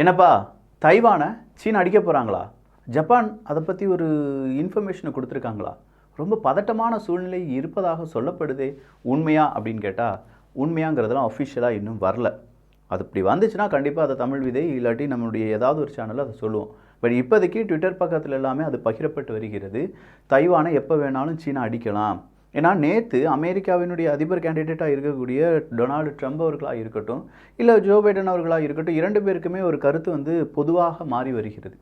என்னப்பா தைவானை சீனா அடிக்க போகிறாங்களா ஜப்பான் அதை பற்றி ஒரு இன்ஃபர்மேஷனை கொடுத்துருக்காங்களா? ரொம்ப பதட்டமான சூழ்நிலை இருப்பதாக சொல்லப்படுதே உண்மையா அப்படின்னு கேட்டால் உண்மையாங்கிறதுலாம் அஃபிஷியலாக இன்னும் வரல. அது இப்படி வந்துச்சுன்னா கண்டிப்பாக அதை தமிழ் விதை இல்லாட்டி நம்மளுடைய ஏதாவது ஒரு சேனலில் அதை சொல்லுவோம். பட் இப்போதைக்கு ட்விட்டர் பக்கத்தில் எல்லாமே அது பகிரப்பட்டு வருகிறது. தைவானை எப்போ வேணாலும் சீனா அடிக்கலாம். ஏன்னா நேற்று அமெரிக்காவினுடைய அதிபர் கேண்டிடேட்டாக இருக்கக்கூடிய டொனால்டு ட்ரம்ப் அவர்களாக இருக்கட்டும் இல்லை ஜோ பைடன் அவர்களாக இருக்கட்டும் இரண்டு பேருக்குமே ஒரு கருத்து வந்து பொதுவாக மாறி வருகிறது.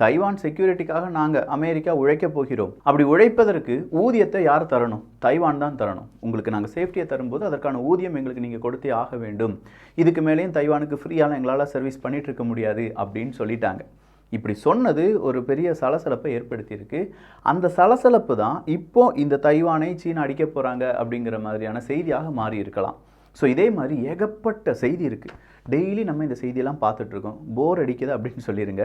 தைவான் செக்யூரிட்டிக்காக நாங்கள் அமெரிக்கா உழைக்க போகிறோம். அப்படி உழைப்பதற்கு ஊதியத்தை யார் தரணும்? தைவான் தான் தரணும். உங்களுக்கு நாங்கள் சேஃப்டியை தரும்போது அதற்கான ஊதியம் எங்களுக்கு நீங்கள் கொடுத்தே ஆக வேண்டும். இதுக்கு மேலேயும் தைவானுக்கு ஃப்ரீயால் எங்களால் சர்வீஸ் பண்ணிகிட்டு இருக்க முடியாது அப்படின்னு சொல்லிட்டாங்க. இப்படி சொன்னது ஒரு பெரிய சலசலப்பை ஏற்படுத்தியிருக்கு. அந்த சலசலப்பு தான் இப்போ இந்த தைவானை சீனா அடிக்க போகிறாங்க அப்படிங்கிற மாதிரியான செய்தியாக மாறி இருக்கலாம் ஸோ இதே மாதிரி ஏகப்பட்ட செய்தி இருக்குது டெய்லி நம்ம இந்த செய்தியெல்லாம் பார்த்துட்ருக்கோம். போர் அடிக்குது அப்படின்னு சொல்லிடுங்க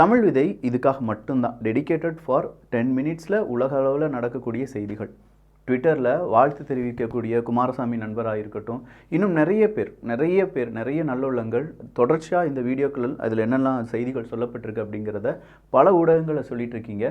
தமிழ் விதை இதுக்காக மட்டும்தான். டெடிகேட்டட் ஃபார் டென் மினிட்ஸில் உலக அளவில் நடக்கக்கூடிய செய்திகள். ட்விட்டரில் வாழ்த்து தெரிவிக்கக்கூடிய குமாரசாமி நண்பராக இருக்கட்டும் இன்னும் நிறைய பேர் நிறைய பேர் நிறைய நல்லுள்ளங்கள் தொடர்ச்சியாக இந்த வீடியோக்களில் அதில் என்னெல்லாம் செய்திகள் சொல்லப்பட்டிருக்கு அப்படிங்கிறத பல ஊடகங்களை சொல்லிட்டு இருக்கீங்க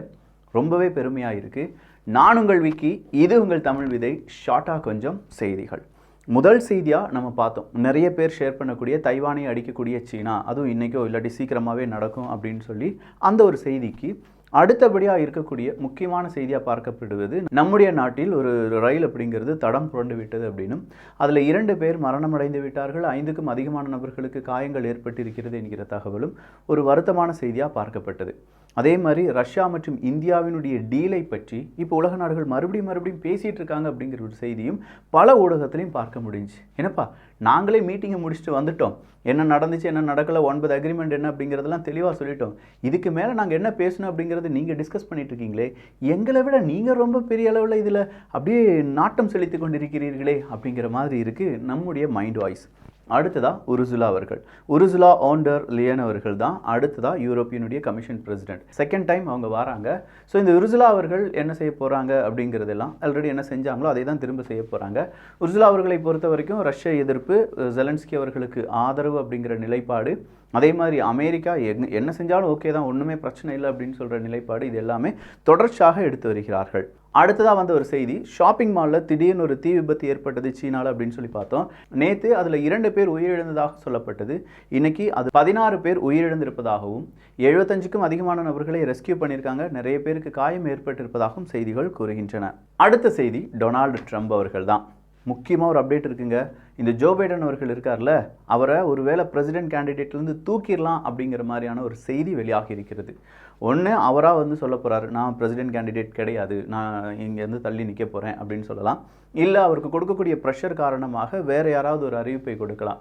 ரொம்பவே பெருமையாக இருக்குது நான் உங்கள் விக்கி இது உங்கள் தமிழ் விதை ஷார்ட்டாக கொஞ்சம் செய்திகள். முதல் செய்தியாக நம்ம பார்த்தோம். நிறைய பேர் ஷேர் பண்ணக்கூடிய தைவானை அடிக்கக்கூடிய சீனா அதுவும் இன்றைக்கோ இல்லாட்டி சீக்கிரமாகவே நடக்கும் அப்படின்னு சொல்லி அந்த ஒரு செய்திக்கு அடுத்தபடியாக இருக்கக்கூடிய முக்கியமான செய்தியாக பார்க்கப்படுவது நம்முடைய நாட்டில் ஒரு ரயில் அப்படிங்கிறது தடம் புரண்டு விட்டது அப்படின்னும் அதில் இரண்டு பேர் மரணமடைந்து விட்டார்கள் ஐந்துக்கும் அதிகமான நபர்களுக்கு காயங்கள் ஏற்பட்டிருக்கிறது என்கிற தகவலும் ஒரு வருத்தமான செய்தியாக பார்க்கப்பட்டது. அதே மாதிரி ரஷ்யா மற்றும் இந்தியாவினுடைய டீலை பற்றி இப்போ உலக நாடுகள் மறுபடியும் மறுபடியும் பேசிகிட்டு இருக்காங்க அப்படிங்கிற ஒரு செய்தியும் பல ஊடகத்திலையும் பார்க்க முடிஞ்சுச்சு. என்னப்பா நாங்களே மீட்டிங்கை முடிச்சுட்டு வந்துட்டோம். என்ன நடந்துச்சு என்ன நடக்கலை ஒன்பது அக்ரிமெண்ட் என்ன அப்படிங்கிறதெல்லாம் தெளிவாக சொல்லிட்டோம். இதுக்கு மேலே நாங்கள் என்ன பேசணும் அப்படிங்கிறது நீங்கள் டிஸ்கஸ் பண்ணிட்டு இருக்கீங்களே எங்களை விட நீங்கள் ரொம்ப பெரிய அளவில் இதில் அப்படியே நாட்டம் செலுத்தி கொண்டிருக்கிறீர்களே அப்படிங்கிற மாதிரி இருக்குது நம்முடைய மைண்ட் வாய்ஸ் அடுத்ததா உருசுலா அவர்கள். உருசுலா ஆண்டர் லியன் அவர்கள் தான் அடுத்ததா யூரோப்பியனுடைய கமிஷன் பிரசிடென்ட். செகண்ட் டைம் அவங்க வராங்க. ஸோ இந்த உருசுலா அவர்கள் என்ன செய்ய போகிறாங்க அப்படிங்கிறதெல்லாம் ஆல்ரெடி என்ன செஞ்சாங்களோ அதை தான் திரும்ப செய்ய போகிறாங்க உருசுலா அவர்களை பொறுத்த வரைக்கும் ரஷ்ய எதிர்ப்பு ஜெலன்ஸ்கி அவர்களுக்கு ஆதரவு அப்படிங்கிற நிலைப்பாடு அதே மாதிரி அமெரிக்கா எங் என்ன செஞ்சாலும் ஓகே தான் ஒன்றுமே பிரச்சனை இல்லை அப்படின்னு சொல்கிற நிலைப்பாடு இது எல்லாமே தொடர்ச்சியாக எடுத்து வருகிறார்கள். அடுத்ததாக வந்த ஒரு செய்தி ஷாப்பிங் மாலில் திடீர்னு ஒரு தீ விபத்து ஏற்பட்டது சீனாவில் அப்படின்னு சொல்லி பார்த்தோம். நேற்று அதில் இரண்டு பேர் உயிரிழந்ததாக சொல்லப்பட்டது. இன்னைக்கு அது பதினாறு பேர் உயிரிழந்திருப்பதாகவும் எழுபத்தஞ்சுக்கும் அதிகமான நபர்களை ரெஸ்கியூ பண்ணியிருக்காங்க. நிறைய பேருக்கு காயம் ஏற்பட்டிருப்பதாகவும் செய்திகள் கூறுகின்றன. அடுத்த செய்தி டொனால்டு ட்ரம்ப் அவர்கள் தான் முக்கியமாக ஒரு அப்டேட் இருக்குங்க. இந்த ஜோ பைடன் அவர்கள் இருக்கார்ல அவரை ஒருவேளை பிரசிடென்ட் கேண்டிடேட்லேருந்து தூக்கிடலாம் அப்படிங்கிற மாதிரியான ஒரு செய்தி வெளியாகி இருக்கிறது. ஒன்று அவராக வந்து சொல்ல போகிறாரு நான் பிரசிடென்ட் கேண்டிடேட் கிடையாது. நான் இங்கேருந்து தள்ளி நிற்க போகிறேன் அப்படின்னு சொல்லலாம். இல்லை அவருக்கு கொடுக்கக்கூடிய ப்ரெஷர் காரணமாக வேறு யாராவது ஒரு அறிவிப்பை கொடுக்கலாம்.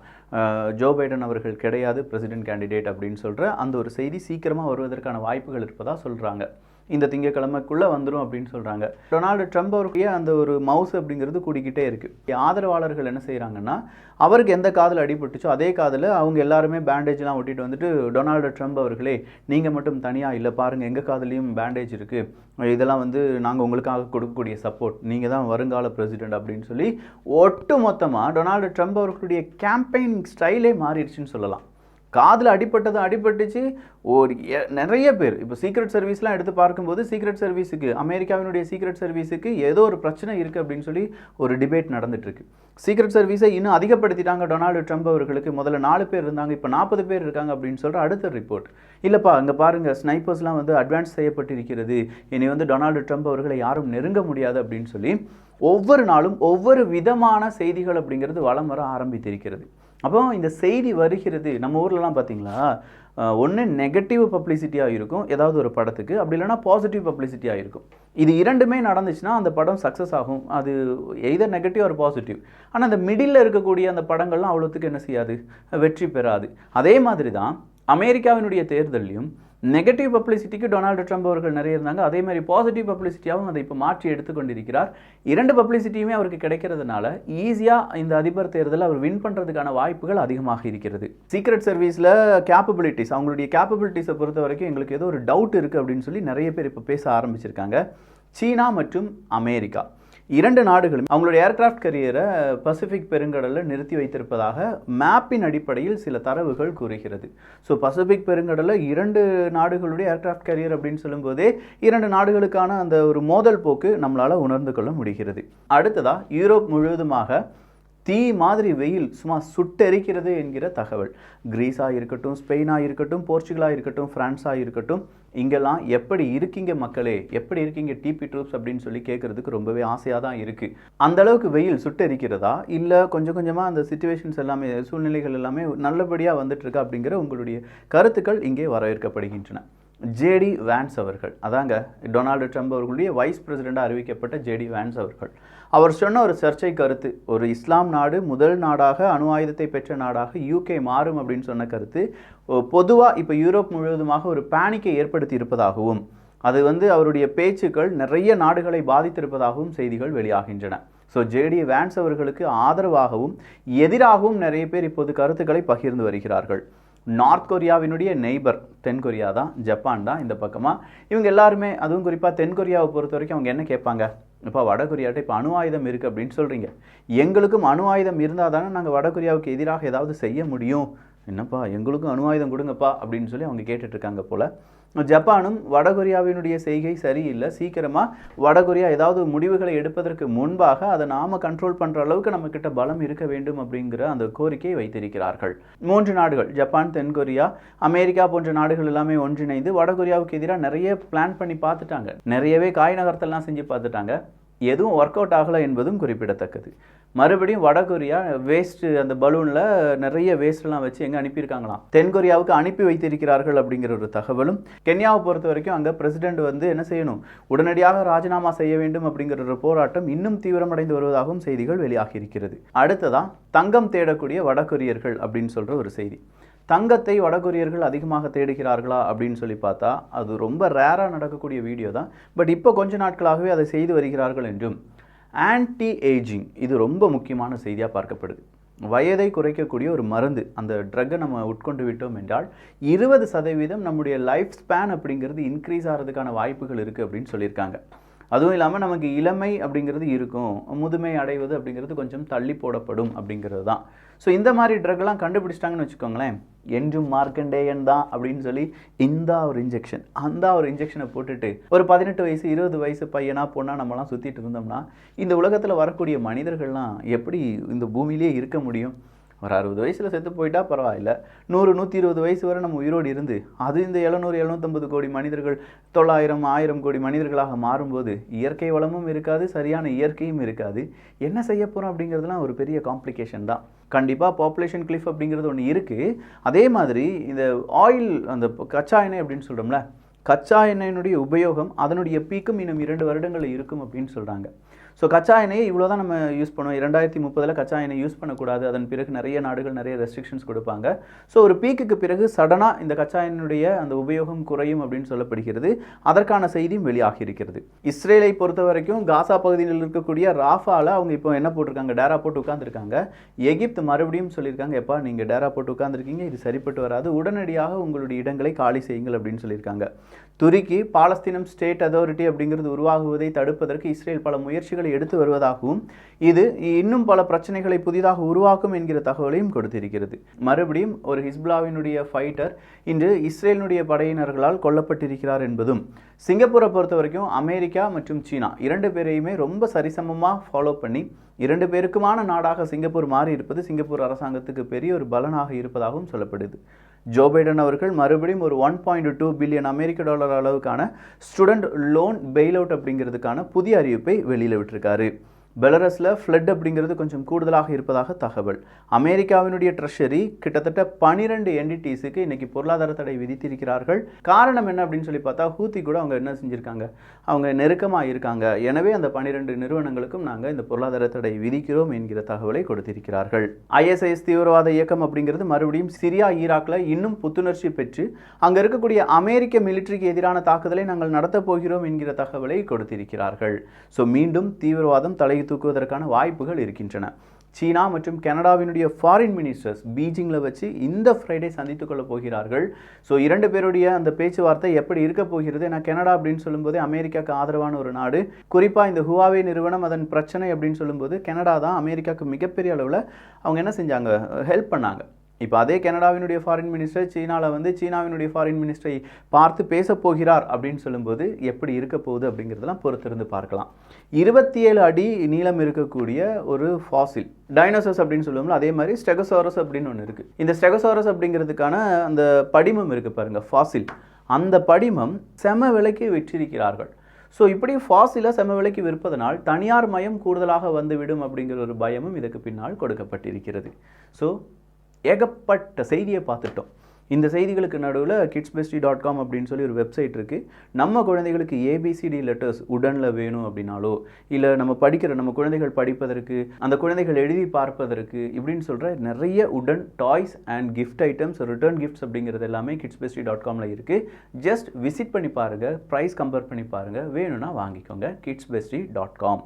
ஜோ பைடன் அவர்கள் கிடையாது பிரசிடென்ட் கேண்டிடேட் அப்படின்னு சொல்கிற அந்த ஒரு செய்தி சீக்கிரமாக வருவதற்கான வாய்ப்புகள் இருப்பதாக சொல்கிறாங்க இந்த திங்கக்கிழமைக்குள்ளே வந்துடும் அப்படின்னு சொல்கிறாங்க டொனால்டு ட்ரம்ப் அவருடைய அந்த ஒரு மவுஸ் அப்படிங்கிறது கூடிக்கிட்டே இருக்குது ஆதரவாளர்கள் என்ன செய்கிறாங்கன்னா அவருக்கு எந்த காதில் அடிபட்டுச்சோ அதே காதில் அவங்க எல்லாருமே பேண்டேஜ்லாம் ஒட்டிட்டு வந்துட்டு டொனால்டு ட்ரம்ப் அவர்களே நீங்கள் மட்டும் தனியாக இல்லை பாருங்கள் எங்கள் காதுலேயும் பேண்டேஜ் இருக்குது இதெல்லாம் வந்து நாங்கள் உங்களுக்காக கொடுக்கக்கூடிய சப்போர்ட் நீங்கள் தான் வருங்கால பிரசிடென்ட் அப்படின்னு சொல்லி ஒட்டு மொத்தமாக டொனால்டு ட்ரம்ப் அவர்களுடைய கேம்பெயின் ஸ்டைலே மாறிடுச்சுன்னு சொல்லலாம். காதில் அடிபட்டது அடிபட்டுச்சு. ஒரு நிறைய பேர். இப்போ சீக்ரெட் சர்வீஸ்லாம் எடுத்து பார்க்கும்போது சீக்ரெட் சர்வீஸுக்கு அமெரிக்காவினுடைய சீக்ரெட் சர்வீஸுக்கு ஏதோ ஒரு பிரச்சனை இருக்குது அப்படின்னு சொல்லி ஒரு டிபேட் நடந்துட்டுருக்கு. சீக்ரெட் சர்வீஸை இன்னும் அதிகப்படுத்திட்டாங்க டொனால்டு ட்ரம்ப் அவர்களுக்கு. முதல்ல நாலு பேர் இருந்தாங்க இப்போ நாற்பது பேர் இருக்காங்க அப்படின்னு சொல்கிற அடுத்த ரிப்போர்ட் இல்லைப்பா அங்கே பாருங்கள் ஸ்னைப்பர்ஸ்லாம் வந்து அட்வான்ஸ் செய்யப்பட்டிருக்கிறது. இனி வந்து டொனால்டு ட்ரம்ப் அவர்களை யாரும் நெருங்க முடியாது அப்படின்னு சொல்லி ஒவ்வொரு நாளும் ஒவ்வொரு விதமான செய்திகள் அப்படிங்கிறது வலம் வர ஆரம்பித்திருக்கிறது. அப்போ இந்த செய்தி வருகிறது நம்ம ஊர்லலாம் பார்த்தீங்களா? ஒன்று நெகட்டிவ் பப்ளிசிட்டியாக இருக்கும் ஏதாவது ஒரு படத்துக்கு. அப்படி இல்லைன்னா பாசிட்டிவ் பப்ளிசிட்டியாக இருக்கும். இது இரண்டுமே நடந்துச்சுன்னா அந்த படம் சக்ஸஸ் ஆகும். அது எய்தர் நெகட்டிவ் ஒரு பாசிட்டிவ் ஆனால் அந்த மிடில் இருக்கக்கூடிய அந்த படங்கள்லாம் அவ்வளோத்துக்கு என்ன செய்யாது? வெற்றி பெறாது. அதே மாதிரி தான் அமெரிக்காவினுடைய தேர்தலையும் நெகட்டிவ் பப்ளிசிட்டிக்கு டொனால்டு ட்ரம்ப் அவர்கள் நிறைய இருந்தாங்க. அதே மாதிரி பாசிட்டிவ் பப்ளிசிட்டியாகவும் அதை இப்போ மாற்றி எடுத்துக்கொண்டிருக்கிறார். இரண்டு பப்ளிசிட்டியுமே அவருக்கு கிடைக்கிறதுனால ஈஸியாக இந்த அதிபர் தேர்தலில் அவர் வின் பண்ணுறதுக்கான வாய்ப்புகள் அதிகமாக இருக்கிறது. சீக்ரெட் சர்வீஸில் கேப்பபிலிட்டிஸ் அவங்களுடைய கேப்பபிலிட்டிஸை பொறுத்த வரைக்கும் எங்களுக்கு ஏதோ ஒரு டவுட் இருக்குது அப்படின்னு சொல்லி நிறைய பேர் இப்போ பேச ஆரம்பிச்சிருக்காங்க. சீனா மற்றும் அமெரிக்கா. இரண்டு நாடுகளும் அவங்களுடைய ஏர்கிராஃப்ட் கரியரை பசிபிக் பெருங்கடலில் நிறுத்தி வைத்திருப்பதாக மேப்பின் அடிப்படையில் சில தரவுகள் கூறுகிறது. ஸோ பசிபிக் பெருங்கடலில் இரண்டு நாடுகளுடைய ஏர்கிராஃப்ட் கரியர் அப்படின்னு சொல்லும்போதே இரண்டு நாடுகளுக்கான அந்த ஒரு மோதல் போக்கு நம்மளால் உணர்ந்து கொள்ள முடிகிறது. அடுத்ததாக யூரோப் முழுவதுமாக தீ மாதிரி வெயில் சும்மா சுட்டெரிக்கிறது என்கிற தகவல். கிரீஸாக இருக்கட்டும் ஸ்பெயினாக இருக்கட்டும் போர்ச்சுகலாக இருக்கட்டும் ஃப்ரான்ஸாக இருக்கட்டும் இங்கெல்லாம் எப்படி இருக்கீங்க மக்களே? எப்படி இருக்கீங்க டிபி ட்ரூப்ஸ் அப்படின்னு சொல்லி கேட்குறதுக்கு ரொம்பவே ஆசையாக தான் இருக்குது அந்த அளவுக்கு வெயில் சுட்டெரிக்கிறதா? இல்லை கொஞ்சம் கொஞ்சமாக அந்த சுச்சுவேஷன்ஸ் எல்லாமே சூழ்நிலைகள் எல்லாமே நல்லபடியாக வந்துட்டுருக்கா அப்படிங்கிற உங்களுடைய கருத்துக்கள் இங்கே வரவேற்கப்படுகின்றன. ஜேடி வேன்ஸ் அவர்கள் அதாங்க டொனால்டு ட்ரம்ப் அவர்களுடைய வைஸ் பிரசிடெண்டாக அறிவிக்கப்பட்ட ஜேடி வேன்ஸ் அவர்கள். அவர் சொன்ன ஒரு சர்ச்சை கருத்து ஒரு இஸ்லாம் நாடு முதல் நாடாக அணு ஆயுதத்தை பெற்ற நாடாக யூகே மாறும் அப்படின்னு சொன்ன கருத்து பொதுவாக இப்போ யூரோப் முழுவதுமாக ஒரு பேனிக்கை ஏற்படுத்தி இருப்பதாகவும் அது வந்து அவருடைய பேச்சுக்கள் நிறைய நாடுகளை பாதித்திருப்பதாகவும் செய்திகள் வெளியாகின்றன. ஸோ ஜேடி வேன்ஸ் அவர்களுக்கு ஆதரவாகவும் எதிராகவும் நிறைய பேர் இப்போது கருத்துக்களை பகிர்ந்து வருகிறார்கள். நார்த் கொரியாவினுடைய நெய்பர் தென் கொரியா தான் ஜப்பான் தான் இந்த பக்கமாக இவங்க எல்லாருமே அதுவும் குறிப்பாக தென் கொரியாவை பொறுத்த வரைக்கும் அவங்க என்ன கேட்பாங்க? இப்போ வடகொரியாட்ட இப்போ அணு ஆயுதம் இருக்குது அப்படின்னு சொல்கிறீங்க எங்களுக்கும் அணு ஆயுதம் இருந்தால் தானே நாங்கள் வட கொரியாவுக்கு எதிராக ஏதாவது செய்ய முடியும். என்னப்பா எங்களுக்கும் அணு ஆயுதம் கொடுங்கப்பா அப்படின்னு சொல்லி அவங்க கேட்டுட்ருக்காங்க போல். ஜப்பானும் வடகொரியாவினுடைய செய்கை சரியில்லை. சீக்கிரமாக வடகொரியா ஏதாவது முடிவுகளை எடுப்பதற்கு முன்பாக அதை நாம் கண்ட்ரோல் பண்ணுற அளவுக்கு நம்மக்கிட்ட பலம் இருக்க வேண்டும் அப்படிங்கிற அந்த கோரிக்கையை வைத்திருக்கிறார்கள். மூன்று நாடுகள் ஜப்பான் தென்கொரியா அமெரிக்கா போன்ற நாடுகள் எல்லாமே ஒன்றிணைந்து வடகொரியாவுக்கு எதிராக நிறைய பிளான் பண்ணி பார்த்துட்டாங்க. நிறையவே காய் நகரத்தெல்லாம் செஞ்சு பார்த்துட்டாங்க. எதுவும் ஒர்க் அவுட் ஆகலை என்பதும் குறிப்பிடத்தக்கது. மறுபடியும் வடகொரியா வேஸ்ட்டு அந்த பலூனில் நிறைய வேஸ்ட்லாம் வச்சு எங்கே அனுப்பியிருக்காங்களாம். தென்கொரியாவுக்கு அனுப்பி வைத்திருக்கிறார்கள் அப்படிங்கிற ஒரு தகவலும் கென்யாவை பொறுத்த வரைக்கும் அங்கே பிரசிடென்ட் வந்து என்ன செய்யணும்? உடனடியாக ராஜினாமா செய்ய வேண்டும் அப்படிங்கிற ஒரு போராட்டம் இன்னும் தீவிரமடைந்து வருவதாகவும் செய்திகள் வெளியாகி இருக்கிறது. அடுத்ததான் தங்கம் தேடக்கூடிய வடகொரியர்கள் அப்படின்னு சொல்கிற ஒரு செய்தி. தங்கத்தை வடகொரியர்கள் அதிகமாக தேடுகிறார்களா அப்படின்னு சொல்லி பார்த்தா அது ரொம்ப ரேராக நடக்கக்கூடிய வீடியோ தான். பட் இப்போ கொஞ்ச நாட்களாகவே அதை செய்து வருகிறார்கள் என்றும் ஆன்டி ஏஜிங் இது ரொம்ப முக்கியமான செய்தியாக பார்க்கப்படுது. வயதை குறைக்கக்கூடிய ஒரு மருந்து அந்த ட்ரக்கை நம்ம உட்கொண்டு விட்டோம் என்றால் இருபது சதவீதம் நம்முடைய லைஃப் ஸ்பேன் அப்படிங்கிறது இன்க்ரீஸ் ஆகிறதுக்கான வாய்ப்புகள் இருக்குது அப்படின்னு சொல்லியிருக்காங்க. அதுவும் இல்லாமல் நமக்கு இளமை அப்படிங்கிறது இருக்கும் முதுமை அடைவது அப்படிங்கிறது கொஞ்சம் தள்ளி போடப்படும் அப்படிங்கிறது தான். ஸோ இந்த மாதிரி ட்ரக்லாம் கண்டுபிடிச்சிட்டாங்கன்னு வச்சுக்கோங்களேன் என்றும் மார்க்கண்டேயன் தான் அப்படின்னு சொல்லி இந்த ஒரு இன்ஜெக்ஷன் அந்த ஒரு இன்ஜெக்ஷனை போட்டுட்டு ஒரு பதினெட்டு வயசு இருபது வயசு பையனா பொண்ணா நம்மலாம் சுற்றிட்டு இருந்தோம்னா இந்த உலகத்தில் வரக்கூடிய மனிதர்கள்லாம் எப்படி இந்த பூமியிலே இருக்க முடியும்? ஒரு அறுபது வயசில் செத்து போயிட்டா பரவாயில்ல. நூறு நூற்றி இருபது வயசு வரை நம்ம உயிரோடு இருந்து அது இந்த எழுநூறு எழுநூற்றம்பது கோடி மனிதர்கள் தொள்ளாயிரம் ஆயிரம் கோடி மனிதர்களாக மாறும்போது இயற்கை வளமும் இருக்காது சரியான இயற்கையும் இருக்காது. என்ன செய்ய போகிறோம் அப்படிங்கிறதுலாம் ஒரு பெரிய காம்ப்ளிகேஷன் தான். கண்டிப்பாக பாப்புலேஷன் கிளிஃப் அப்படிங்கிறது ஒன்று இருக்குது அதே மாதிரி இந்த ஆயில் அந்த கச்சா எண்ணெய் அப்படின்னு சொல்கிறோம்ல கச்சா எண்ணெயினுடைய உபயோகம் அதனுடைய பீக்கும் இன்னும் இரண்டு வருடங்களில் இருக்கும் அப்படின்னு சொல்கிறாங்க ஸோ கச்சா எண்ணெயை இவ்வளோ தான் நம்ம யூஸ் பண்ணுவோம். இரண்டாயிரத்தி முப்பதில் கச்சா எண்ணெய் யூஸ் பண்ணக்கூடாது. அதன் பிறகு நிறைய நாடுகள் நிறைய ரெஸ்ட்ரிக்ஷன்ஸ் கொடுப்பாங்க. ஸோ ஒரு பீக்குக்கு பிறகு சடனாக இந்த கச்சா எண்ணுடைய அந்த உபயோகம் குறையும் அப்படின்னு சொல்லப்படுகிறது. அதற்கான செய்தியும் வெளியாகி இருக்கிறது. இஸ்ரேலை பொறுத்த வரைக்கும் காசா பகுதியில் இருக்கக்கூடிய ராஃபாவில் அவங்க இப்போ என்ன போட்டிருக்காங்க? டேரா போட்டு உட்காந்துருக்காங்க எகிப்து மறுபடியும் சொல்லியிருக்காங்க எப்பா நீங்கள் டேரா போட்டு உட்காந்துருக்கீங்க இது சரிப்பட்டு வராது. உடனடியாக உங்களுடைய இடங்களை காலி செய்யுங்கள் அப்படின்னு சொல்லியிருக்காங்க. துருக்கி பாலஸ்தீனம் ஸ்டேட் அத்தாரிட்டி அப்படிங்கிறது உருவாகுவதை தடுப்பதற்கு இஸ்ரேல் பல முயற்சிகள் எடுத்து வருவதாகவும் இது இன்னும் பல பிரச்சனைகளை புதிதாக உருவாக்கும் என்கிற தகவலையும் கொடுத்திருக்கிறது. மறுபடியும் ஒரு ஹிஸ்புல்லாவினுடைய ஃபைட்டர் இன்று இஸ்ரேலினுடைய படையினர்களால் கொல்லப்பட்டிருக்கிறார் என்பதும் சிங்கப்பூரை பொறுத்த வரைக்கும் அமெரிக்கா மற்றும் சீனா இரண்டு பேரையுமே ரொம்ப சரிசமமாக ஃபாலோ பண்ணி இரண்டு பேருக்குமான நாடாக சிங்கப்பூர் மாறி இருப்பது சிங்கப்பூர் அரசாங்கத்துக்கு பெரிய ஒரு பலனாக இருப்பதாகவும் சொல்லப்படுது. ஜோ பைடன் அவர்கள் மறுபடியும் ஒரு ஒன் பாயிண்ட் டூ பில்லியன் அமெரிக்க டாலர் அளவுக்கான ஸ்டூடெண்ட் லோன் பெயில் அவுட் அப்படிங்கிறதுக்கான புதிய அறிவிப்பை வெளியில் விட்டிருக்காரு. பெலரஸில் ஃப்ளட் அப்படிங்கிறது கொஞ்சம் கூடுதலாக இருப்பதாக தகவல். அமெரிக்காவினுடைய ட்ரெஷரி கிட்டத்தட்ட பனிரெண்டு என்டிடிஸுக்கு இன்னைக்கு பொருளாதார தடை விதித்திருக்கிறார்கள். காரணம் என்ன அப்படின்னு சொல்லி பார்த்தா ஹூத்தி கூட அவங்க என்ன செஞ்சுருக்காங்க? அவங்க நெருக்கமாக இருக்காங்க. எனவே அந்த பனிரெண்டு நிறுவனங்களுக்கும் நாங்கள் இந்த பொருளாதார தடை விதிக்கிறோம் என்கிற தகவலை கொடுத்திருக்கிறார்கள். ஐஎஸ்ஐஎஸ் தீவிரவாத இயக்கம் அப்படிங்கிறது மறுபடியும் சிரியா ஈராக்கில் இன்னும் புத்துணர்ச்சி பெற்று அங்கே இருக்கக்கூடிய அமெரிக்க மிலிட்ரிக்கு எதிரான தாக்குதலை நாங்கள் நடத்தப் போகிறோம் என்கிற தகவலை கொடுத்திருக்கிறார்கள். ஸோ மீண்டும் தீவிரவாதம் தலை தூக்குவதற்கான வாய்ப்புகள் இருக்கின்றன. சீனா மற்றும் கனடாவினுடைய ஃபாரின் மினிஸ்டர்ஸ் பீஜிங்கில் வச்சு இந்த ஃப்ரைடே சந்தித்து கொள்ள போகிறார்கள். ஸோ இரண்டு பேருடைய அந்த பேச்சுவார்த்தை எப்படி இருக்க போகிறது? ஏன்னா கனடா அப்படின்னு சொல்லும்போது அமெரிக்காவுக்கு ஆதரவான ஒரு நாடு. குறிப்பாக இந்த ஹுவாவே நிறுவனம் அதன் பிரச்சனை அப்படின்னு சொல்லும்போது கனடா தான் அமெரிக்காவுக்கு மிகப்பெரிய அளவில் அவங்க என்ன செஞ்சாங்க? ஹெல்ப் பண்ணாங்க. இப்போ அதே கனடாவினுடைய ஃபாரின் மினிஸ்டர் சீனாவில் வந்து சீனாவினுடைய ஃபாரின் மினிஸ்டரை பார்த்து பேச போகிறார் அப்படின்னு சொல்லும்போது எப்படி இருக்க போகுது அப்படிங்கிறதெல்லாம் பொறுத்திருந்து பார்க்கலாம். இருபத்தி ஏழு அடி நீளம் இருக்கக்கூடிய ஒரு ஃபாசில் டைனோசர்ஸ் அப்படின்னு சொல்லுவோம்ல அதே மாதிரி ஸ்டெகசாரஸ் அப்படின்னு ஒன்று இருக்குது இந்த ஸ்டெகசாரஸ் அப்படிங்கிறதுக்கான அந்த படிமம் இருக்குது பாருங்கள் ஃபாசில் அந்த படிமம் செம விலைக்கு விற்றிருக்கிறார்கள். ஸோ இப்படி ஃபாசிலை செம விலைக்கு விற்பதனால் தனியார் மயம் கூடுதலாக வந்துவிடும் அப்படிங்கிற ஒரு பயமும் இதுக்கு பின்னால் கொடுக்கப்பட்டிருக்கிறது. ஸோ ஏகப்பட்ட செய்தியை பார்த்துட்டோம். இந்த செய்திகளுக்கு நடுவில் கிட்ஸ் பெஸ்டி டாட் காம் அப்படின்னு சொல்லி ஒரு வெப்சைட் இருக்குது நம்ம குழந்தைகளுக்கு ஏபிசிடி லெட்டர்ஸ் உடனில் வேணும் அப்படின்னாலோ இல்லை நம்ம படிக்கிற நம்ம குழந்தைகள் படிப்பதற்கு அந்த குழந்தைகள் எழுதி பார்ப்பதற்கு இப்படின்னு சொல்கிற நிறைய உடன் toys and gift items return gifts அப்படிங்கிறது எல்லாமே கிட்ஸ் பெஸ்டி டாட் காமில் இருக்குது ஜஸ்ட் விசிட் பண்ணி பாருங்கள் ப்ரைஸ் கம்பேர் பண்ணி பாருங்கள் வேணும்னா வாங்கிக்கோங்க கிட்ஸ் பெஸ்டி டாட் காம்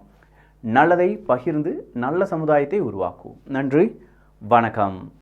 நல்லதை பகிர்ந்து நல்ல சமுதாயத்தை உருவாக்குவோம். நன்றி வணக்கம்.